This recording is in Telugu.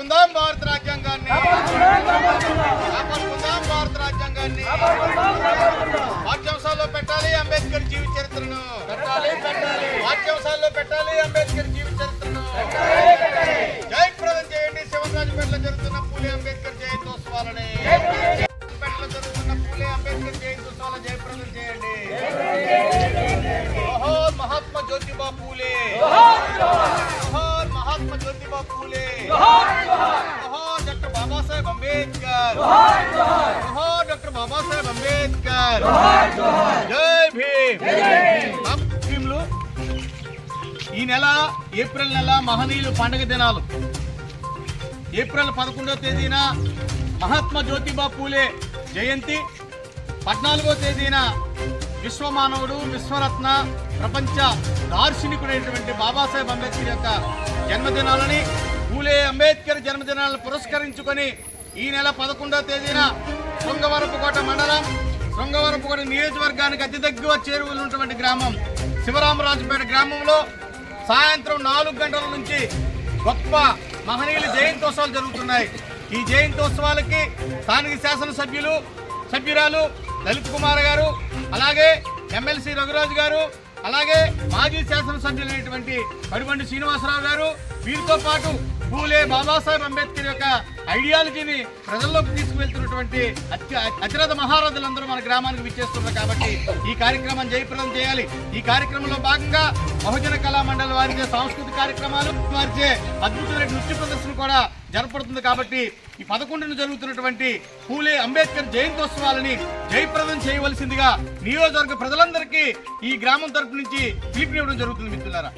కాపాడుకుందాం భారత రాజ్యాంగాన్ని. కాపాడుకుందాం భారత రాజ్యాంగాన్ని. పాఠ్యాంశాల్లో పెట్టాలి అంబేద్కర్ జీవి చరిత్రను. పెట్టాలి పెట్టాలి పాఠ్యాంశాల్లో పెట్టాలి అంబేద్కర్ జీవి చరిత్రను. జయప్రదం చేయండి శివరాజుపేటలో జరుగుతున్న పూలే అంబేద్కర్ జయంతోత్సవాలని. పేటలో జరుగుతున్న పూలే అంబేద్కర్ జయంతోత్సవాల జయప్రదం చేయండి. జోహార్ మహాత్మా జ్యోతిబా పూలే. డాక్టర్ బాబాసాహెబ్ అంబేద్కర్ జై భీమ్ రామ్ భీమ్లు ఈ నెల ఏప్రిల్ నెల మహనీయులు పండుగ దినాలు. ఏప్రిల్ పదకొండవ తేదీన మహాత్మా జ్యోతిబా పూలే జయంతి. పద్నాలుగో తేదీన విశ్వమానవుడు విశ్వరత్న ప్రపంచ దార్శనికుడైనటువంటి బాబాసాహెబ్ అంబేద్కర్ యొక్క జన్మదినాలని పూలే అంబేద్కర్ జన్మదినాలను పురస్కరించుకొని ఈ నెల పదకొండవ తేదీన శృంగవరపుకోట మండలం శృంగవరపుకోట నియోజకవర్గానికి అతి దగ్గర చేరువలు ఉన్నటువంటి గ్రామం శివరామరాజుపేట గ్రామంలో సాయంత్రం నాలుగు గంటల నుంచి గొప్ప మహనీయుల జయంతోత్సవాలు జరుగుతున్నాయి. ఈ జయంతోత్సవాలకి స్థానిక శాసనసభ్యులు సభ్యురాలు లలిత్ కుమార్ గారు అలాగే ఎమ్మెల్సీ రఘురాజు గారు అలాగే మాజీ శాసనసభ్యులైనటువంటి పడిబండి శ్రీనివాసరావు గారు వీరితో పాటు పూలే బాబాసాహెబ్ అంబేద్కర్ యొక్క ఐడియాలజీని ప్రజల్లోకి తీసుకువెళ్తున్నటువంటి అత్య అతిరథ మహారథులందరూ మన గ్రామానికి విచ్చేస్తున్నారు కాబట్టి ఈ కార్యక్రమం జయప్రదం చేయాలి. ఈ కార్యక్రమంలో భాగంగా బహుజన కళా మండలి వారిచే సాంస్కృతిక కార్యక్రమాలు వారిచే అద్భుతమైన నృత్య ప్రదర్శన కూడా జరపడుతుంది కాబట్టి ఈ పదకొండున జరుగుతున్నటువంటి పూలే అంబేద్కర్ జయంతోత్సవాలని జయప్రదం చేయవలసిందిగా నియోజకవర్గ ప్రజలందరికీ ఈ గ్రామం తరపు నుంచి పిలుపునివ్వడం జరుగుతుంది మిత్రులారా.